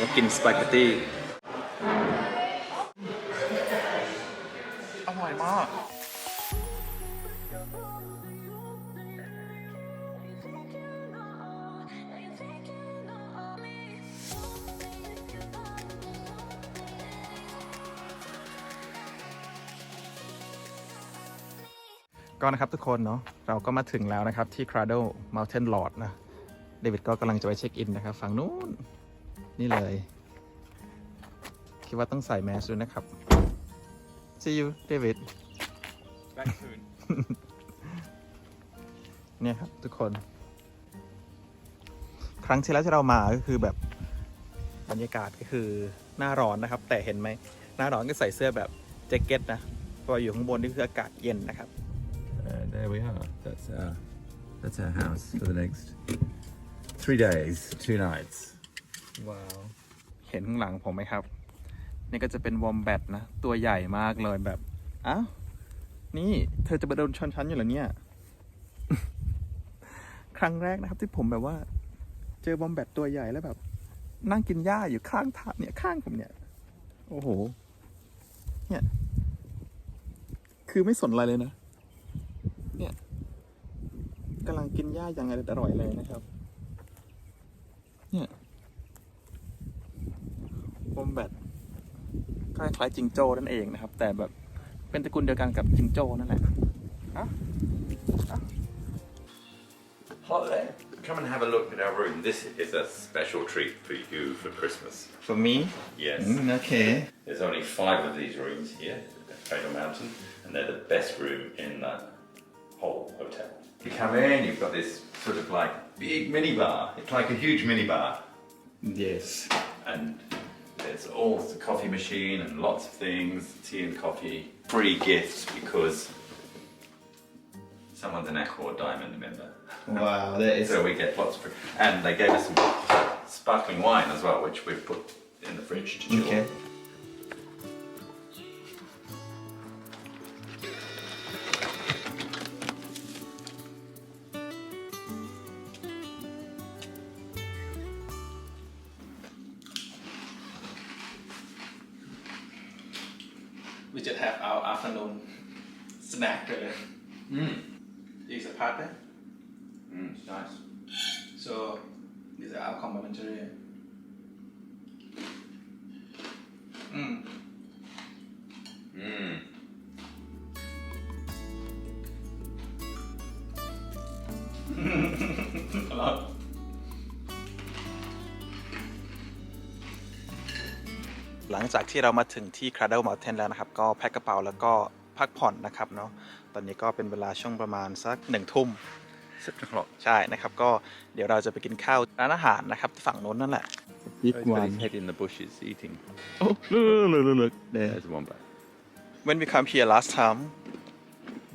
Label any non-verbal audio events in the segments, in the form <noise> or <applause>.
ก็กินสปาเกตตี้อร่อยมากก็นะครับทุกคนเนาะเราก็มาถึงแล้วนะครับที่ Crado Mountain Lodge นะ เดวิดก็กำลังจะไปเช็คอินนะครับ ฝั่งนู้น นี่เลย คิดว่าต้องใส่แมสด้วยนะครับ See you David Back soon. เนี่ยครับทุกคน ครั้งที่แล้วที่เรามาก็คือแบบบรรยากาศก็คือหน้าร้อนนะครับ แต่เห็นไหมหน้าร้อนก็ใส่เสื้อแบบแจ็คเก็ตนะเพราะว่าอยู่ข้างบนนี่คืออากาศเย็นนะครับ Uh, there we are. That's our that's our house for the next three days, two nights. ว้าว เห็นข้างหลังผมไหมครับ นี่ก็จะเป็นวอมแบตนะ ตัวใหญ่มากเลยแบบ อ้าว นี่เธอจะมาโดนชนชั้นอยู่เหรอเนี่ย ครั้งแรกนะครับ ที่ผมแบบว่า เจอวอมแบตตัวใหญ่แล้วแบบ นั่งกินหญ้าอยู่ข้างทางเนี่ยข้างผมเนี่ย โอ้โห เนี่ย คือไม่สนอะไรเลยนะ เนี่ยกำลังกินหญ้าอย่างอร่อยเลยนะครับ เนี่ย แบตคล้ายๆจิงโจ้นั่นเองนะครับ แต่แบบเป็นตระกูลเดียวกันกับจิงโจ้นั่นแหละ Holiday. Come and have a look at our room. This is a special treat for you for Christmas. for me Yes. okay There's only five of these rooms here at Cradle Mountain, and they're the best room in the whole hotel. You come in, you've got this sort of like big mini bar. It's like a huge mini bar. yes and there's all the coffee machine and lots of things, tea and coffee, free gifts because someone's an Accor Diamond member. wow that is So we get lots of free, and they gave us some sparkling wine as well, which we've put in the fridge to chill. okay we just have our afternoon snack today Mm. is a partner Mm, it's nice. So these are our complimentary. Mm. Mm. <laughs> หลังจากที่เรามาถึงที่ Cradle Mountain แล้วนะครับ ก็แพ็คกระเป๋าแล้วก็พักผ่อนนะครับเนาะตอนนี้ก็เป็นเวลาช่วงประมาณสักหนึ่งทุ่ม Seven o'clock. ใช่นะครับ ก็เดี๋ยวเราจะไปกินข้าวร้านอาหารนะครับฝั่งโน้นนั่นแหละ Big He's got his head in the bushes eating. Oh, look, look, look, look. There. There's a wombat. When we come here last time,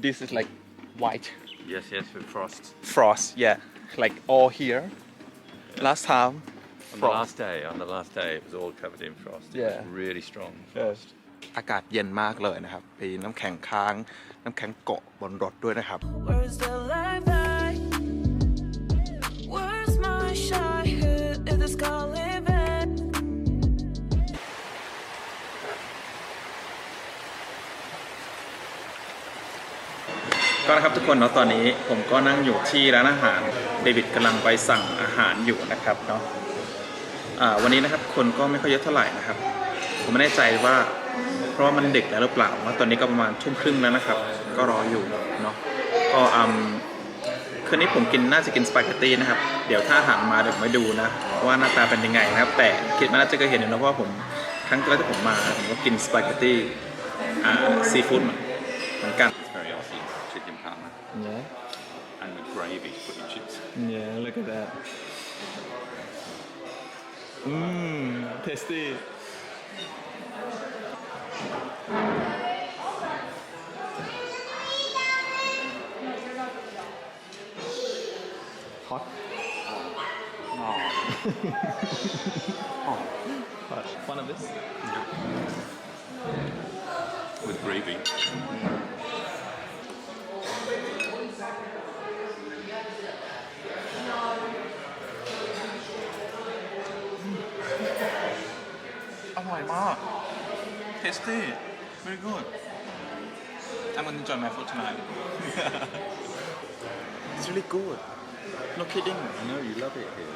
this is like white Yes, yes, with frost. frost. Yeah, like all here. Last time, On the frost. last day, on the last day, it was all covered in frost. It Yeah. was really strong. Yes. อากาศเย็นมากเลยนะครับมีน้ำแข็งค้าง น้ำแข็งเกาะบนรถด้วยนะครับ Where's the ก็นะครับทุกคนเนาะตอนนี้ผมก็นั่งอยู่ที่ร้านอาหารเดวิดกำลังไปสั่งอาหารอยู่นะครับเนาะวันนี้นะครับคนก็ไม่ค่อยเยอะเท่าไหร่นะครับ ผมไม่แน่ใจว่าเพราะว่ามันดึกแล้วหรือเปล่าว่าตอนนี้ก็ประมาณทุ่มครึ่งแล้วนะครับ ก็รออยู่เนาะก็อืมคืนนี้ผมกินน่าจะกินสปาเกตตี้นะครับ เดี๋ยวถ้าอาหารมาเดี๋ยวผมไปดูนะว่าหน้าตาเป็นยังไงนะครับ แต่คิดว่าน่าจะเคยเห็นนะเพราะว่าผมครั้งแล้วที่ผมมาผมก็กินสปาเกตตี้อ่าซีฟู้ดเหมือนกัน yeah And with gravy, put your chips. Yeah, look at that. Mmm, tasty. Hot. Oh. <laughs> Hot. One of this. With gravy. Mm. อยมาก tasty very good I'm gonna enjoy my food tonight <laughs> it's really good no kidding I know you love it here.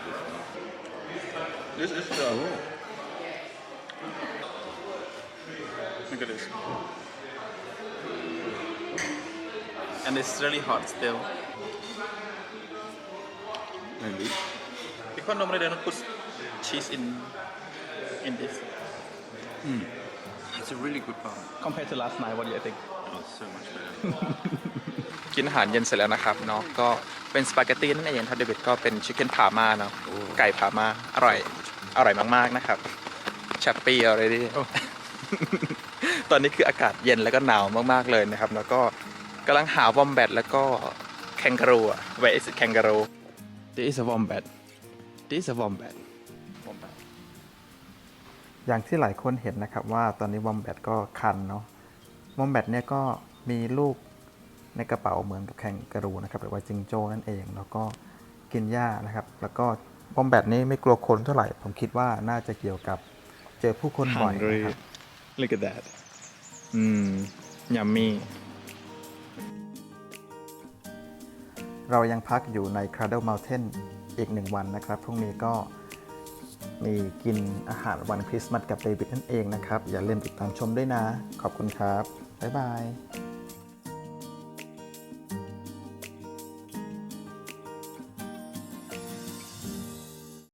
this is the look at this and it's really hot still Maybe. because normally they don't put cheese in in this It's a really good bar. compared to last night what do you think Oh, it's so much better. กินอาหารเย็นเสร็จแล้วนะครับเนาะก็เป็นสปาเกตตี้นั่นเองครับเดวิดก็เป็นชิคเก้นพาม่าเนาะไก่พาม่าอร่อยอร่อยมากๆนะครับแชปปี้อะไรดิตอนนี้คืออากาศเย็นแล้วก็หนาวมากๆเลยนะครับ แล้วก็กำลังหาวอมแบทแล้วก็แคนการูอะ Where is it kangaroo This is a wombat This is a wombat wombat อย่างที่หลายคนเห็นนะครับว่าตอนนี้วอมแบทก็คันเนาะวอมแบทเนี่ยก็มีลูกในกระเป๋าเหมือนกับแคนการูนะครับหรือว่าจิงโจ้นั่นเอง แล้วก็กินหญ้านะครับ แล้วก็วอมแบทนี่ไม่กลัวคนเท่าไหร่ ผมคิดว่าน่าจะเกี่ยวกับเจอผู้คนบ่อยนะครับ Look at that อืม yummy เรายังพักอยู่ใน Cradle Mountain อีกหนึ่งวันนะครับ พรุ่งนี้ก็ มีกินอาหารวันคริสต์มาสกับเดวิดนั่นเองนะครับ อย่าลืมติดตามชมด้วยนะ ขอบคุณครับ บ๊ายบาย